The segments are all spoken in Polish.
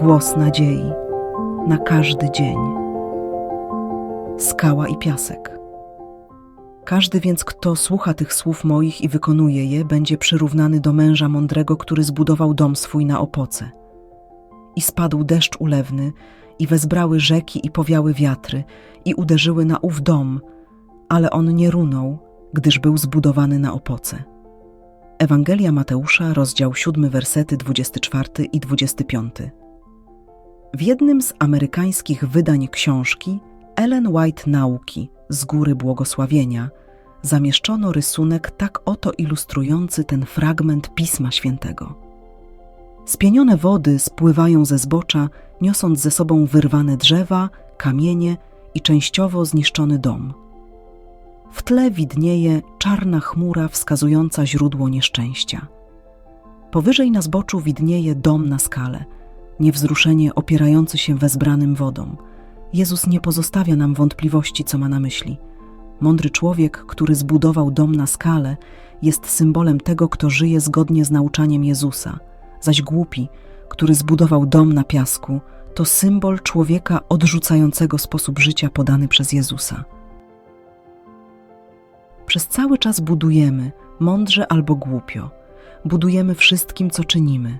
głos nadziei na każdy dzień. Skała i piasek. Każdy więc, kto słucha tych słów moich i wykonuje je, będzie przyrównany do męża mądrego, który zbudował dom swój na opoce. I spadł deszcz ulewny, i wezbrały rzeki i powiały wiatry, i uderzyły na ów dom, ale on nie runął, gdyż był zbudowany na opoce. Ewangelia Mateusza, rozdział 7, wersety 24 i 25. W jednym z amerykańskich wydań książki Ellen White Nauki z Góry Błogosławienia zamieszczono rysunek tak oto ilustrujący ten fragment Pisma Świętego. Spienione wody spływają ze zbocza, niosąc ze sobą wyrwane drzewa, kamienie i częściowo zniszczony dom. W tle widnieje czarna chmura wskazująca źródło nieszczęścia. Powyżej na zboczu widnieje dom na skale, niewzruszenie opierający się wezbranym wodą. Jezus nie pozostawia nam wątpliwości, co ma na myśli. Mądry człowiek, który zbudował dom na skale, jest symbolem tego, kto żyje zgodnie z nauczaniem Jezusa, zaś głupi, który zbudował dom na piasku, to symbol człowieka odrzucającego sposób życia podany przez Jezusa. Przez cały czas budujemy, mądrze albo głupio. Budujemy wszystkim, co czynimy.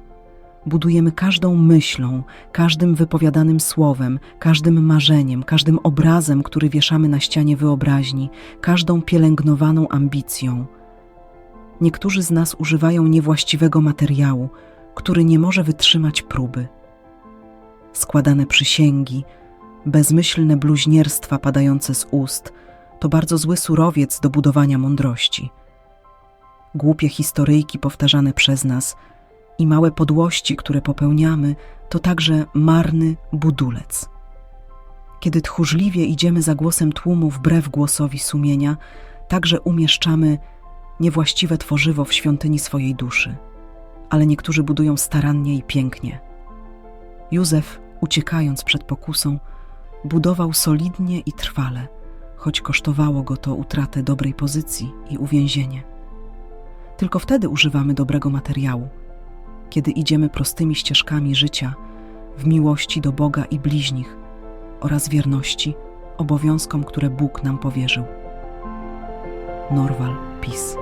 Budujemy każdą myślą, każdym wypowiadanym słowem, każdym marzeniem, każdym obrazem, który wieszamy na ścianie wyobraźni, każdą pielęgnowaną ambicją. Niektórzy z nas używają niewłaściwego materiału, który nie może wytrzymać próby. Składane przysięgi, bezmyślne bluźnierstwa padające z ust to bardzo zły surowiec do budowania mądrości. Głupie historyjki powtarzane przez nas i małe podłości, które popełniamy, to także marny budulec. Kiedy tchórzliwie idziemy za głosem tłumu wbrew głosowi sumienia, także umieszczamy niewłaściwe tworzywo w świątyni swojej duszy. Ale niektórzy budują starannie i pięknie. Józef, uciekając przed pokusą, budował solidnie i trwale, choć kosztowało go to utratę dobrej pozycji i uwięzienie. Tylko wtedy używamy dobrego materiału, kiedy idziemy prostymi ścieżkami życia w miłości do Boga i bliźnich oraz wierności obowiązkom, które Bóg nam powierzył. Norwal Pis.